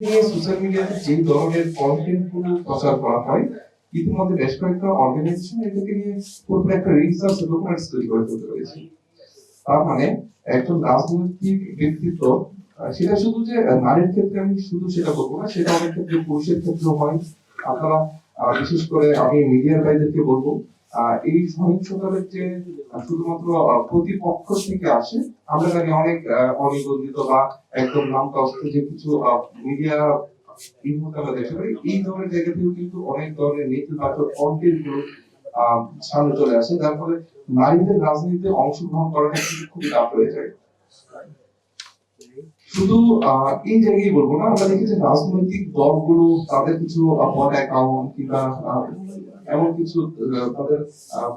Social মিডিয়াতে যে ধরনের কন্টেন্টগুলো প্রচার করা হয়, ইতিমধ্যে বেশ কয়েকটা অর্গানাইজেশন এটাকে নিয়ে পুরোপুরি একটা রিসার্চ ডকুমেন্টস তৈরি করে ফেলতে পেরেছে। তার মানে একজন রাজনৈতিক ব্যক্তিত্ব সেটা শুধু যে নারীর ক্ষেত্রে আমি শুধু সেটা বলব না, সেটা অনেক ক্ষেত্রে পুরুষের ক্ষেত্রেও হয়। আপনারা বিশেষ করে আমি মিডিয়ার ভাইদেরকে বলব এই সহিংসতার যে শুধুমাত্র প্রতিপক্ষ থেকে আসে, আমরা জানি অনেক অনিবন্ধিত বা একদম যে কিছু মিডিয়া দেখতে পাই এই ধরনের জায়গা কিন্তু অনেক ধরনের নেতিবাচক কন্টেন্টগুলো সামনে চলে আসে। যার ফলে নারীদের রাজনীতিতে অংশগ্রহণ করাটা কিন্তু খুবই টাফ হয়ে যায়। শুধু এই জায়গায় বলব না, আমরা দেখি যে রাজনৈতিক দলগুলো তাদের কিছু বড অ্যাকাউন্ট কিংবা এমন কিছু তাদের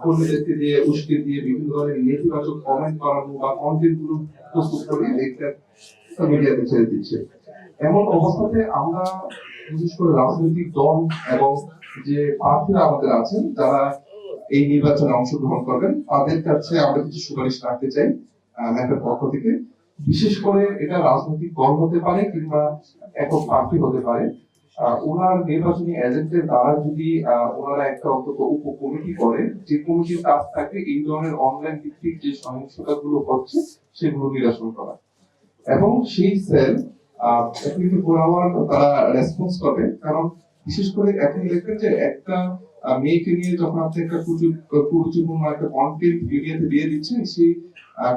কর্মীদেরকে দিয়ে, উস্কে দিয়ে বিভিন্ন ধরনের নেতিবাচক কমেন্ট করানো বা কন্টেন্টগুলো প্রস্তুত করে এটা মিডিয়াতে ছেড়ে দিচ্ছে। এমন অবস্থাতে আমরা, বিশেষ করে রাজনৈতিক দল এবং যে প্রার্থীরা আমাদের আছেন, যারা এই নির্বাচনে অংশগ্রহণ করবেন, তাদের কাছে আমরা কিছু সুপারিশ রাখতে চাই ম্যাপের পক্ষ থেকে। বিশেষ করে এটা রাজনৈতিক দল হতে পারে কিংবা একক প্রার্থী হতে পারে। ওনার নির্বাচনী এজেন্টের দ্বারা যদি ওনারা একটা অন্তত উপ কমিটি করে যে কমিটির কাজ থাকে এই ধরনের অনলাইন ভিত্তিক যে সহিংসতা গুলো হচ্ছে, সেগুলো নিরসন করা। এবং সেই সেল টোয়েন্টি ফোর তারা রেসপন্স করবে, কারণ বিশেষ করে এখন দেখবেন যে একটা মেয়েকে নিয়ে যখন আপনি একটা কুরুচিপূর্ণ একটা কন্টেন্ট মিডিয়াতে দিয়ে দিচ্ছেন, সেই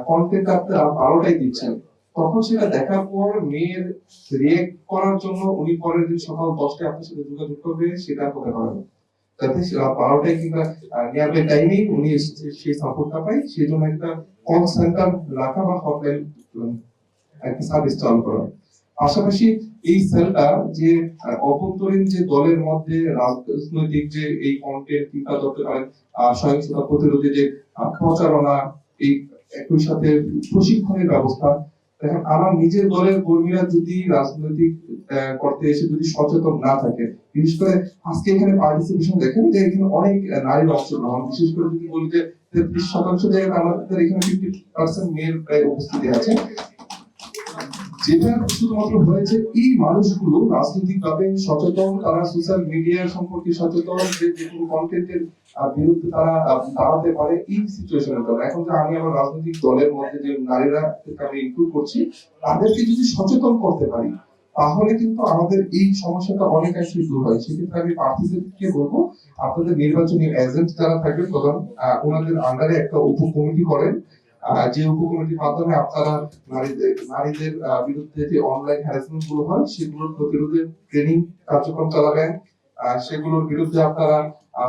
কন্টেন্ট আপনি বারোটাই দিচ্ছেন। তখন সেটা দেখার পর মেয়ের রিয়েক্ট করার জন্য উনি পরের দিন সকাল দশটায় আপনার সাথে যোগাযোগ করবে সেটা হতে পারে বারোটায় কিংবা টাইমেই উনি সেই সাপোর্টটা সেই জন্য একটা কল সেন্টার রাখা বা হটলাইন একটা সার্ভিস চালু করা। পাশাপাশি এই সেলটা যে অভ্যন্তরীণ যে দলের মধ্যে রাজনৈতিক যে এই কন্টেন্ট কিংবা ধরতে পারেন আহ, সহিংসতা প্রতিরোধে যে প্রচারণা এই একই সাথে প্রশিক্ষণের ব্যবস্থা দেখেন আমার নিজের দলের কর্মীরা যদি রাজনৈতিক করতে এসে যদি সচেতন না থাকে, বিশেষ করে আজকে এখানে পার্টিসিপেশন দেখেন যে এখানে অনেক নারীর অংশগ্রহণ বিশেষ করে যদি বলি যে তেত্রিশ শতাংশ জায়গায় আমাদের এখানে ফিফটি পার্সেন্ট মেয়ের প্রায় উপস্থিতি আছে। যেটা শুধুমাত্র হয়েছে, এই মানুষগুলো রাজনৈতিক ভাবে সচেতন, তারা সোশ্যাল মিডিয়া সম্পর্কে সচেতন, যে যে কোনো কন্টেন্টের বিরুদ্ধে তারা দাঁড়াতে পারে, এই সিচুয়েশনের জন্য। এখন যে আমি আমার রাজনৈতিক দলের মধ্যে যে নারীরা আমি ইনক্লুড করছি, তাদেরকে যদি সচেতন করতে পারি, তাহলে কিন্তু আমাদের এই সমস্যাটা অনেকাংশই দূর হয়। সেক্ষেত্রে আমি প্রার্থীদেরকে বলব, আপনাদের নির্বাচনী এজেন্ট যারা থাকবেন, প্রধান ওনাদের আন্ডারে একটা উপ কমিটি করেন যে উপ কমিটির মাধ্যমে আপনারা নারীদের নারীদের বিরুদ্ধে যে অনলাইন হ্যারাসমেন্টগুলো হয়, সেগুলোর প্রতিরোধে ট্রেনিং কার্যক্রম চালাবেন। সেগুলোর বিরুদ্ধে আপনারা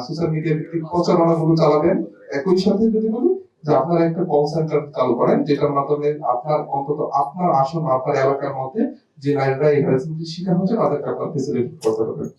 সোশ্যাল মিডিয়া ভিত্তিক প্রচারণা গুলো চালাবেন। একই সাথে যদি বলি যে আপনারা একটা কল সেন্টার চালু করেন, যেটার মাধ্যমে আপনার অন্তত আপনার আসন, আপনার এলাকার মধ্যে যে নারীরা এই হ্যারাসমেন্টের শিকার হচ্ছে, তাদেরকে আপনার ফেসিলিটি করতে হবে